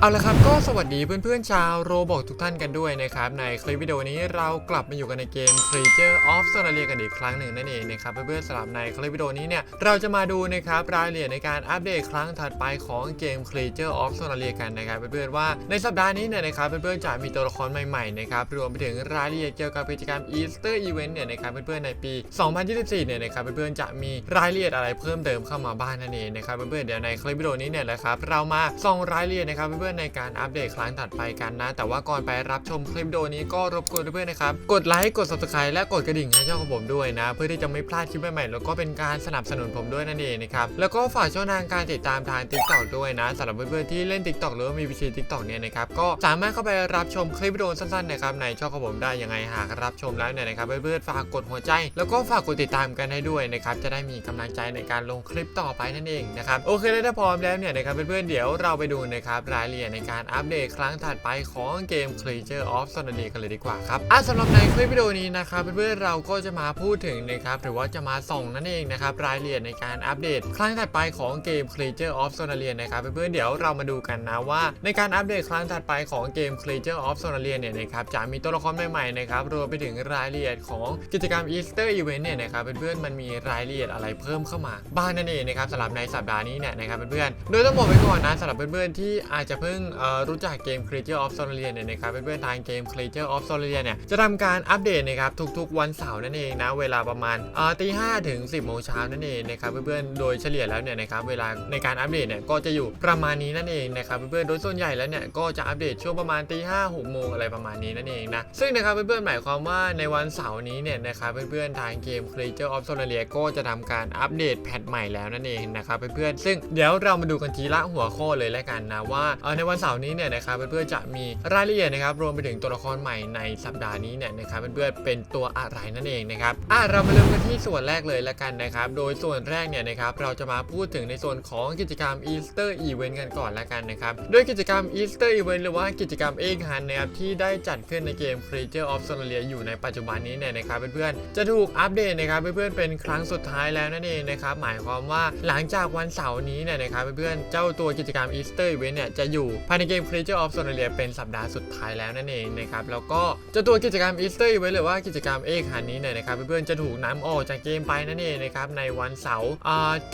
เอาละครับก็สวัสดีเพื่อนๆชาวโรบอกทุกท่านกันด้วยนะครับ ในคลิปวิดีโอนี้เรากลับมาอยู่กันในเกม Creature of Sonalia กันอีกครั้งหนึ่งนั่นเองนะครับเพื่อนๆสำหรับในคลิปวิดีโอนี้เนี่ยเราจะมาดูนะครับรายละเอียดในการอัปเดตครั้งถัดไปของเกม Creature of Sonalia กันนะครับเพื่อนๆว่าในสัปดาห์นี้เนี่ยนะครับเพื่อนๆจะมีตัวละครใหม่ๆนะครับรวมไปถึงรายละเอียดเกี่ยวกับกิจกรรม Easter Event เนี่ยนะครับเพื่อนๆในปี 2024เนี่ยนะครับเพื่อนๆจะมีรายละเอียดอะไรเพิ่มเติมเข้ามาบ้างนั่นเองนะครับเพื่อนๆเดี๋ยวในคลิปวิดีโอนี้เนี่ยนะครับเรามาส่องรายละเอียดนะครับเพื่อนๆในการอัปเดตครั้งถัดไปกันนะ แต่ว่าก่อนไปรับชมคลิปวิดีโอนี้ก็รบกวนเพื่อนๆนะครับ กดไลค์กด subscribe และกดกระดิ่งให้ช่องของผมด้วยนะ เพื่อที่จะไม่พลาดคลิปใหม่ๆแล้วก็เป็นการสนับสนุนผมด้วยนั่นเองนะครับแล้วก็ฝากช่องทางการติดตามทาง TikTok ด้วยนะสำหรับเพื่อนๆที่เล่น TikTok หรือมีวิชี TikTok เนี่ยนะครับก็สามารถเข้าไปรับชมคลิปวิดีโอสั้นๆนะครับในช่องของผมได้ยังไงหากรับชมแล้วเนี่ยนะครับเพื่อนๆฝากกดหัวใจ แล้วก็ฝากกดติดตามกันให้ด้วยนะครับจะได้มีกำลังใจในการลงคลิปต่อไปนั่นเองนะครับโอเคแล้วถ้าพร้อมแล้วเนี่ยนะครับเพื่อนๆเดี๋ยวเราไปดูนะครับรายละเอียดในการอัปเดตครั้งถัดไปของเกม Creature of Sonalia กันเลยดีกว่าครับอะสำหรับในคลิปวิดีโอนี้นะครับเพื่อนๆเราก็จะมาพูดถึงนะครับหรือว่าจะมาส่งนั่นเองนะครับรายละเอียดในการอัปเดต ครั้งถัดไปของเกม Creature of Sonalia นะครับเพื่อนๆเดี๋ยวเรามาดูกันนะว่า ในการอัปเดตครั้งถัดไปของเกม Creature of Sonalia เนี่ยนะครับจะมีตัวละครใหม่ๆนะครับรวมไปถึงรายละเอียดของกิจกรรม Easter Event เนี่ยนะครับเพื่อนๆมันมีรายละเอียดอะไรเพิ่มเข้ามาบ้างนั่นเองนะครับสำหรับในสัปดาห์นี้เนี่ยนะครับเพื่อนๆโดยต้องบอกไว้ก่อนนะสำหรับเพื่อนๆที่อาจจะเพิ่งเอ่อรู้จักเกม Creature of Sonalia เนี่ยนะครับเพื่อนๆทางเกม Creature of Sonalia เนี่ยจะทำการอัปเดตนะครับทุกๆ วันเสาร์นั่นเองนะเวลาประมาณตีห้าถึง 10โมงเช้านั่นเองนะครับเพื่อนๆโดยเฉลี่ยแล้วเนี่ยนะครับเวลาในการอัปเดตเนี่ยก็จะอยู่ประมาณนี้นั่นเองนะครับเพื่อนๆโดยส่วนใหญ่แล้วเนี่ยก็จะอัปเดตช่วงประมาณตีห้าหกโมงอะไรประมาณนี้นั่นเองนะซึ่งนะครับเพื่อนๆหมายความว่าในวันเสาร์นี้เนี่ยนะครับเพื่อนๆทางเกม Creature of Sonalia ก็จะทำการอัปเดตแพทใหม่แล้วนั่นเองนะครับเพื่อนๆซึ่งเดี๋ยวเรามาดูกันทีละหัวข้อเลยแล้วกันนะว่าเอ่อในวันเสาร์นี้เนี่ยนะครับเพื่อนๆจะมีรายละเอียดนะครับรวมไปถึงตัวละครใหม่ในสัปดาห์นี้เนี่ยนะครับเพื่อนๆเป็นตัวอะไรนั่นเองนะครับอะเรามาเริ่มกันที่ส่วนแรกเลยล้วกันนะครับ โดยส่วนแรกเนี่ยนะครับเราจะมาพูดถึงในส่วนของกิจกรรม Easter Event กันก่อนล้วกันนะครับโดยกิจกรรม Easter Event หรือว่ากิจกรรม Egg Hunt นะครับที่ได้จัดขึ้นในเกม Creature of Sonalia อยู่ในปัจจุบันนี้เนี่ยนะครับเพื่อนๆจะถูกอัปเดตนะครับเพื่อนๆเป็นครั้งสุดท้ายแล้วนั่นเองนะครับหมายความว่าหลังจากวันเสาร์นี้เนี่ยนะครับเพื่อนๆเจ้าตัวกิจกรรม Easter Event เนี่ยจะอยู่ภายในเกม Creature of Sonalia เป็นสัปดาห์สุดท้ายแล้วนั่นเองนะครับ แล้วก็เจ้าตัวกิจกรรม Easter Event หรือว่ากิจกรรม Egg Hunt นี้เนี่ยนะครับเพื่อนๆจะถูกนำออกจากเกมไปนั่นเองนะครับในวันเสาร์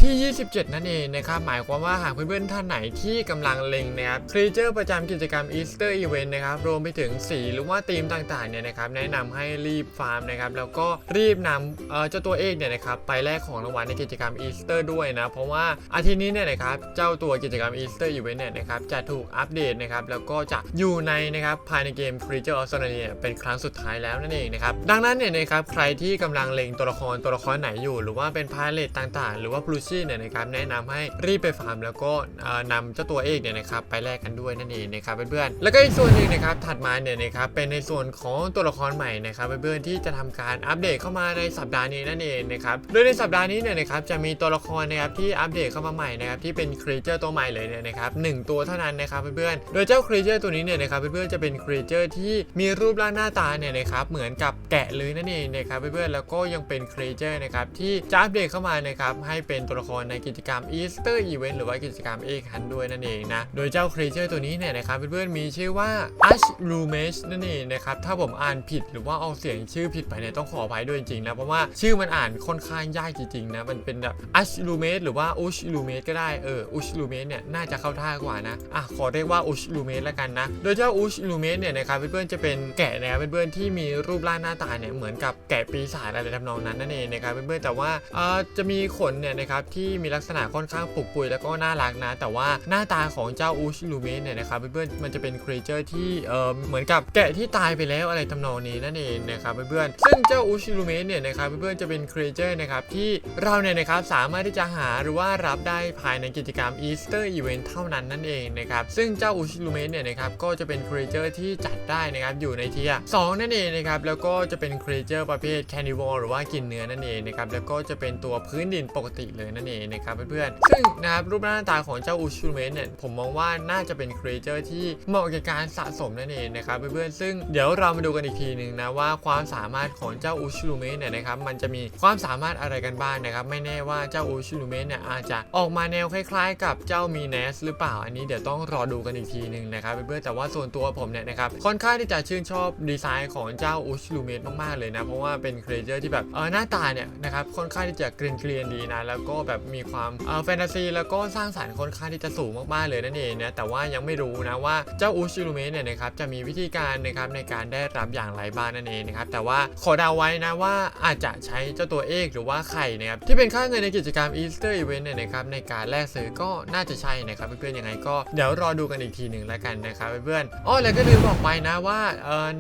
ที่ 27 นั่นเองนะครับหมายความว่าหากเพื่อนๆท่านไหนที่กำลังเล็งนะครับครีเจอร์ประจำกิจกรรม Easter Event นะครับรวมไปถึงสีหรือว่าธีมต่างๆเนี่ยนะครับแนะนำให้รีบฟาร์มนะครับแล้วก็รีบนำเอ่อเจ้าตัวเอกเนี่ยนะครับไปแลกของรางวัลในกิจกรรม Easter ด้วยนะเพราะว่าอาทิตย์นี้เนี่ยนะครับเจ้าตัวกิจกรรม Easter Event เนี่ยนะครับจะถูกอัปเดตนะครับแล้วก็จะอยู่ในนะครับภายในเกม Creature of Sonalia เป็นครั้งสุดท้ายแล้วนั่นเองนะครับดังนั้นเนี่ยนะครับใครที่กำลังเล็งตัวละครตัวละครไหนอยู่ หรือว่าเป็นพาเลตต่างๆ หรือว่าพลูชี่เนี่ยนะครับแนะนำให้รีบไปฟาร์มแล้วก็เอ่อนำเจ้าตัวเอกเนี่ยนะครับไปแลกกันด้วยนั่นเองนะครับเพื่อนๆแล้วก็อีกส่วนหนึ่งนะครับถัดมาเนี่ยนะครับเป็นในส่วนของตัวละครใหม่นะครับเพื่อนๆที่จะทำการอัปเดตเข้ามาในสัปดาห์นี้นั่นเองนะครับโดยในสัปดาห์นี้เนี่ยนะครับจะมีตัวละครนะครับที่อัปเดตเข้ามาใหม่นะครับที่เป็นครีเจอร์ตัวใหม่เลยเนี่ยนะครับหนึ่งตัวเท่านั้นนะครับเพื่อนๆ โดยเจ้าครีเจอร์ตัวนี้เนี่ยนะครับเพื่อนๆจะเป็นครีเจอร์ที่มีรูปร่างหน้าตาเนี่ยนะครับเหมือนกับแกะเลยนั่นเองนะครับเพื่อนๆแล้วก็ยังเป็นครีเจอร์นะครับที่จะอัปเดตเข้ามานะครับให้เป็นตัวละครในกิจกรรม Easter Event หรือว่ากิจกรรม Egg Hunt ด้วยนั่นเองนะโดยเจ้าครีเจอร์ตัวนี้เนี่ยนะครับเพื่อนๆมีชื่อว่า Ash r u m e s นั่นเองนะครับถ้าผมอ่านผิดหรือว่าเอาเสียงชื่อผิดไปเนี่ยต้องขออภัยด้วยจริงๆนะเพราะว่าชื่อมันอ่านค่อนข้างยากจริงๆนะมันเป็นแบบ Ash r u m e s หรือว่า Ush r u m e s ก็ได้เออ Ush r u m e s เนี่ยน่าจะเข้าท่ากว่านะอะขอเรียกว่า Ush r u m e s h แล้วกันนะ โดยเจ้า Ush r u m e s h เนี่ยนะครับเพื่อนๆจะเป็นแกะนะครับเพื่อนๆที่มีรูปร่างหน้าตาเนี่ยเหมือนกับแกะปีศาจอะไรทำนองนั้นนั่นเองนะครับเพื่อนๆแต่ว่าเอ่อจะมีขนเนี่ยนะครับที่มีลักษณะค่อนข้างปุกปุยแล้วก็น่ารักนะ แต่ว่าหน้าตาของเจ้าอูชลูเมนเนี่ยนะครับเพื่อนๆมันจะเป็นครีเจอร์ที่เอ่อเหมือนกับแกะที่ตายไปแล้วอะไรทำนองนี้นั่นเองนะครับเพื่อนๆซึ่งเจ้าอูชลูเมนเนี่ยนะครับเพื่อนๆจะเป็นครีเจอร์นะครับที่เราเนี่ยนะครับสามารถที่จะหาหรือว่ารับได้ภายในกิจกรรม Easter Event เท่านั้นนั่นเองนะครับซึ่งเจ้าอุชิลูเมะเนี่ยนะครับก็จะเป็นครีเจอร์ที่จัดได้นะครับอยู่ในเทียสองนั่นเองนะครับแล้วก็จะเป็นครีเจอร์ประเภทแคนิวอลหรือว่ากินเนื้อนั่นเองนะครับแล้วก็จะเป็นตัวพื้นดินปกติเลยนั่นเองนะครับเพื่อนๆซึ่งนะครับรูปร่างหน้าตาของเจ้าอุชิลูเมะเนี่ยผมมองว่าน่าจะเป็นครีเจอร์ที่เหมาะกับการสะสมนั่นเองนะครับเพื่อนๆซึ่งเดี๋ยวเรามาดูกันอีกทีหนึ่งนะว่าความสามารถของเจ้าอุชิลูเมะเนี่ยนะครับมันจะมีความสามารถอะไรกันบ้างนะครับไม่แน่ว่าเจ้าอุชิลูเมะเนี่ยอาจจะออกมาแนวคล้าย ๆ กับเจ้ามีเนสหรือเปล่าอันนี้เดี๋ยวต้องรรอดูกันอีกทีหนึ่งนะครับเพื่อนๆแต่ว่าส่วนตัวผมเนี่ยนะครับค่อนข้างที่จะชื่นชอบดีไซน์ของเจ้าอุชิลูเมะมากๆเลยนะ เพราะว่าเป็นครีเจอร์ที่แบบเออหน้าตาเนี่ยนะครับค่อนข้างที่จะเกรียนเกรียนดีนะ แล้วก็แบบมีความเออแฟนตาซีแล้วก็สร้างสรรค์ค่อนข้างที่จะสูงมากๆเลยนั่นเองนะแต่ว่ายังไม่รู้นะว่าเจ้าอุชิลูเมะเนี่ยนะครับจะมีวิธีการนะครับในการได้รับอย่างไรบ้างนั่นเองนะครับแต่ว่าขอเดาไว้นะว่าอาจจะใช้เจ้าตัวเอกหรือว่าไข่นะครับที่เป็นค่าเงินในกิจกรรม Easter Event เนี่ยนะครับในการแลกซื้อก็น่าจะใช่นะครับเพื่อนๆยังไงก็เดี๋ยวรรอดูกันอีกทีหนึ่งแล้วกันนะครับเพื่อนๆอ๋อแล้วก็ลืมบอกไปนะว่า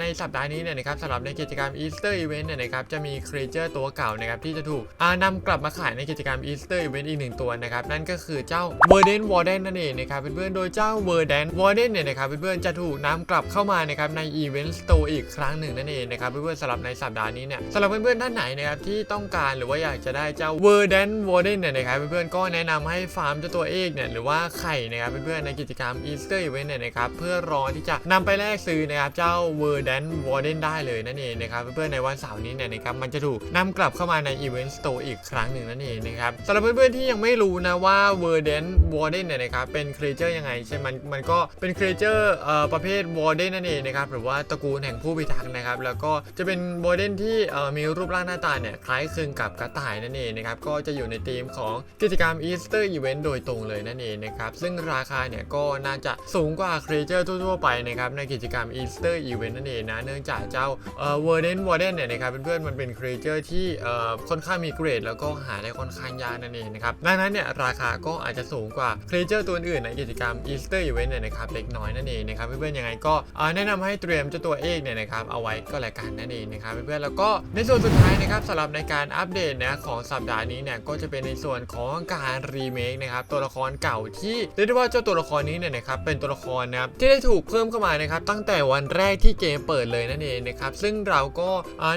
ในสัปดาห์นี้เนี่ยนะครับสำหรับในกิจกรรม Easter Event เนี่ยนะครับจะมีครีเจอร์ตัวเก่านะครับที่จะถูกอ่ากลับมาขายในกิจกรรม Easter Event อีกหนึ่งตัวนะครับนั่นก็คือเจ้า v e r d e n Warden นั่นเองนะครับเพื่อนๆโดยเจ้า v e r d e n Warden เนี่ยนะครับเพื่อนๆจะถูกนำกลับเข้ามานะครับใน Event Store อีกครั้งหนึ่งนั่นเองนะครับเพื่อนๆสำหรับในสัปดาห์นี้เนี่ยสำหรับเพื่อนๆท่านไหนนะครับที่ต้องการหรือว่าอยากจะได้เจ้า v e r d e n Warden เนี่ยนะครับเพื่อนๆก็แนะนำให้ฟาร์มเจ้าตัวเอกเนี่ยหรือว่าไข่นะครับเพื่อนๆในกิจกรรม Easter Event เนี่ยนะครับเพื่อรอที่จะนำไปแลกซื้อนะครับเจ้า v e r d e n Warden ได้เลยนั่นเองนะครับเพื่อนๆในวันเสาร์นี้เนี่ยนะครับมันจะถูกนำกลับเข้ามาใน Event Store อีกครั้งหนึ่งนั่นเองนะครับสำหรับเพื่อนๆที่ยังไม่รู้นะว่า v e r d e n Warden เดนเนี่ยนะครับเป็นครีเจอร์ยังไงใช่มันมันก็เป็นครีเจอร์เอ่อประเภท Warden นั่นเองนะครับหรือว่าตระกูลแห่งผู้พิทักษ์นะครับแล้วก็จะเป็น Warden ที่เอ่อมีรูปร่างหน้าตาเนี่ยคล้ายคลึงกับกระต่ายนั่นเองนะครับก็จะอยู่ในธีมของกิจกรรม Easter Event โดยตรงเลยนั่นเองนะครับซึ่งราคาเนี่ยก็น่าจะสูงกว่าครีเจอร์ทั่วๆไปนะครับในกิจกรรม Easter Event นั่นเองนะ เนื่องจากเจ้าเอ่อ Warden Warden เนี่ยนะครับเพื่อนๆมันเป็นครีเจอร์ที่เอ่อค่อนข้างมีเกรด แล้วก็หาได้ค่อนข้างยากนั่นเองนะครับดังนั้นเนี่ยราคาก็อาจจะสูงกว่าครีเจอร์ตัวอื่นในกิจกรรม Easter Event เนี่ยนะครับเล็กน้อยนั่นเองนะครับเพื่อนๆยังไงก็แนะนำให้เตรียมเจ้าตัวเอกเนี่ยนะครับเอาไว้ก็แล้วกันนั่นเองนะครับเพื่อนๆแล้วก็ในส่วนสุดท้ายนะครับสำหรับในการอัปเดตนะของสัปดาห์นี้เนี่ยก็จะเป็นในส่วนของการรีเมคนะครับตัวละครเก่าที่เรียกได้ว่าเจ้าตัวละครนี้เนี่ยนะครับเป็นตัวละครนะครับที่ได้ถูกเพิ่มเข้ามานะครับตั้งแต่วันแรกที่เกมเปิดเลยนั่นเองนะครับซึ่งเราก็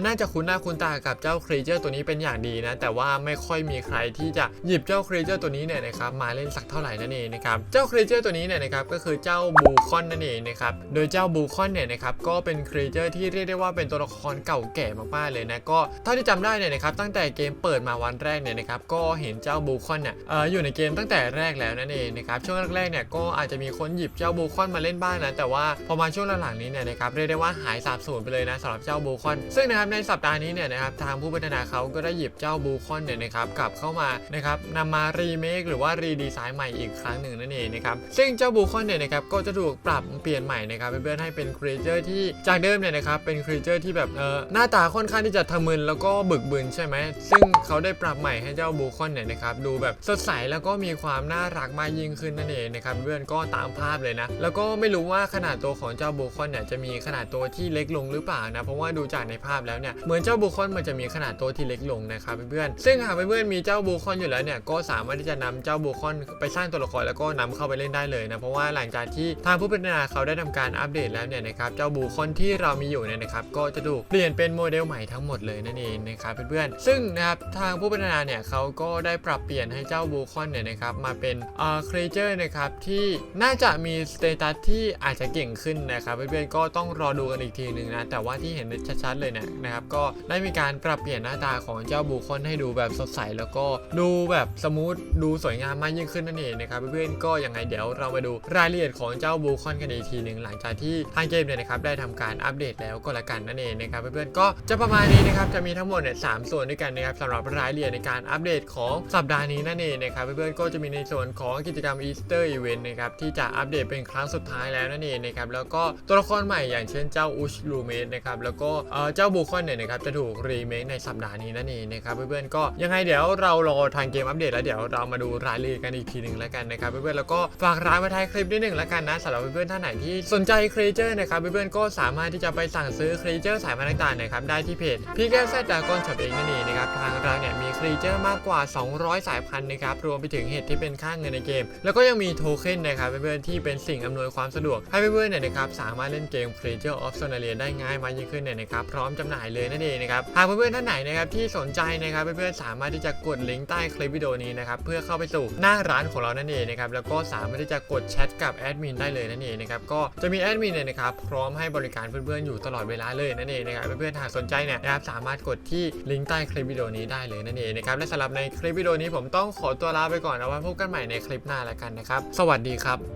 น่าจะคุ้นหน้าคุ้นตากับเจ้าครีเจอร์ตัวนี้เป็นอย่างดีนะแต่ว่าไม่ค่อยมีใครที่จะหยิบเจ้าครีเจอร์ตัวนี้เนี่ยนะครับมาเล่นสักเท่าไหร่นั่นเองนะครับเจ้าครีเจอร์ตัวนี้เนี่ยนะครับก็คือเจ้าบูคอนนั่นเองนะครับโดยเจ้าบูคอนเนี่ยนะครับก็เป็นครีเจอร์ที่เรียกได้ว่าเป็นตัวละครเก่าแก่มากๆเลยนะก็เท่าที่จำได้เนี่ยนะครับตั้งแต่เกมเปิดมาวันแรกเนี่ยนะครับก็เห็นเจ้าบูคอนเนี่ยอยู่ในเกมตั้งแต่แรกแล้วนั่นเองนะครับช่วงแรกๆเนี่ยก็อาจจะมีีคนหยิบเจ้าบูคอนมาเล่นบ้างนะ แต่ว่าพอมาช่วงหลังๆนี้เนี่ยนะครับเรียกได้ว่าหายสาบสูญไปเลยนะสำหรับเจ้าบูคอน ซึ่งนะครับในสัปดาห์นี้เนี่ยนะครับทางผู้พัฒนาเขาก็ได้หยิบเจ้าบูคอนเนี่ยนะครับกลับเข้ามานะครับนำมารีเมคหรือว่ารีดีไซน์ใหม่อีกครั้งหนึ่งนั่นเองนะครับซึ่งเจ้าบูคอนเนี่ยนะครับก็จะถูกปรับเปลี่ยนใหม่นะครับเพื่อนๆให้เป็นครีเจอร์ที่จากเดิมเนี่ยนะครับเป็นครีเจอร์ที่แบบเออหน้าตาค่อนข้างที่จะทะมึนแล้วก็บึกบึนใช่ไหมซึ่งเขาได้ปรับใหม่ให้เจ้าบูคอนเนี่ยนะครับดูแบบสดใสแล้วก็มีความน่ารักมากยิ่งขึ้นนั่นเองนะครับเพื่อนก็ตามภาพเลยนะ แล้วก็ไม่รู้ว่าขนาดตัวของเจ้าบูคอนเนี่ยจะมีขนาดตัวที่เล็กลงหรือเปล่านะ เพราะว่าดูจากในภาพแล้วเนี่ยเหมือนเจ้าบูคอนมันจะมีขนาดตัวที่เล็กลงนะครับเพื่อนๆซึ่งหากเพื่อนๆมีเจ้าบูคอนอยู่แล้วเนี่ยก็สามารถที่จะนำเจ้าบูคอนไปสร้างตัวละครแล้วก็นำเข้าไปเล่นได้เลยนะเพราะว่าหลังจากที่ทางผู้พัฒนาเขาได้ทำการอัปเดตแล้วเนี่ยนะครับเจ้าบูคอนที่เรามีอยู่เนี่ยนะครับก็จะถูกเปลี่ยนเป็นโมเดลใหม่ทั้งหมดเลยนั่นเองนะครับเพื่อนๆซึ่งนะครับทางผู้พัฒนาเนี่ยเขาก็ได้ปรับเปลี่ยนให้เจ้าบูคอนเนี่ยนะครับมาเป็นเอ่อครีเจอร์นะครับที่น่าจะมีสเตตัสที่อาจจะเก่งขึ้นนะครับเพื่อนๆก็ต้องรอดูกันอีกทีหนึ่งนะ แต่ว่าที่เห็นชัดๆเลยเนี่ยนะครับ ก็ได้มีการปรับเปลี่ยนหน้าตาของเจ้าบูคอนให้ดูแบบสดใสแล้วก็ดูแบบสมูทดูสวยงามมากยิ่งขึ้นนั่นเองนะครับเพื่อนๆก็ยังไงเดี๋ยวเรามาดูรายละเอียดของเจ้าบูคอนกันอีกทีหนึ่งหลังจากที่ทางเกมเนี่ยนะครับได้ทำการอัปเดตแล้วก็แล้วกันนั่นเองนะครับเพื่อนๆก็จะประมาณนี้นะครับจะมีทั้งหมดเนี่ยสามส่วนด้วยกันนะครับสำหรับรายละเอียดในการอัปเดตของสัปดาห์นี้นั่นเองนะครับเพื่อนๆก็จะมีในส่วนของกิจกรรม Easter Event นะครับที่ที่จะอัปเดตเป็นครั้งสุดท้ายแล้วนั่นเองนะครับแล้วก็ตัวละครใหม่อย่างเช่นเจ้าอุชลูเมนนะครับแล้วก็เจ้าบูคอนเนี่ยนะครับจะถูกรีเมคในสัปดาห์นี้นั่นเองนะครับเพื่อนๆก็ยังไงเดี๋ยวเรารอทางเกมอัปเดตแล้วเดี๋ยวเรามาดูรายละเอียดกันอีกทีหนึ่งแล้วกันนะครับเพื่อนๆแล้วก็ฝากร้านไว้ท้ายคลิปนิดหนึ่งแล้วกันนะสำหรับเพื่อนๆท่านไหนที่สนใจครีเจอร์นะครับเพื่อนๆก็สามารถที่จะไปสั่งซื้อครีเจอร์สายพันธุ์ต่างๆนะครับได้ที่เพจพี่แก้วแซดดากอนช็อปเองนั่นเองนะครับทางร้านเนี่ยมีครีเจอร์มากกว่า 200 สายพันธุ์นะครับรวมไปถึงเห็ดที่เป็นค่าเงินในเกม แล้วก็ยังมีโทเค็นนะครับเพื่อนๆที่เป็นสิ่งอำนวยความสะดวก ให้เพื่อนๆเนี่ยนะครับสามารถเล่นเกม Creature of Sonaria ได้ง่ายมากยิ่งขึ้นเนี่ยนะครับพร้อมจำหน่ายเลยนั่นเองนะครับหากเพื่อนๆท่านไหนนะครับที่สนใจนะครับเพื่อนๆสามารถที่จะกดลิงก์ใต้คลิปวิดีโอนี้นะครับเพื่อเข้าไปสู่หน้าร้านของเรานั่นเองนะครับแล้วก็สามารถที่จะกดแชทกับแอดมินได้เลยนั่นเองนะครับก็จะมีแอดมินเนี่ยนะครับพร้อมให้บริการเพื่อนๆอยู่ตลอดเวลาเลยนั่นเองนะครับเพื่อนๆหากสนใจเนี่ยนะครับสามารถกดที่ลิงก์ใต้คลิปวิดีโอนี้ได้เลยนั่นเองนะครับและสำหรับในคลิปวิดีโอนี้ผมต้องขอตัวลาไปก่อนเอาไว้พบกันใหม่ในคลิปหน้าแล้วกันนะครับสวัสดีครับ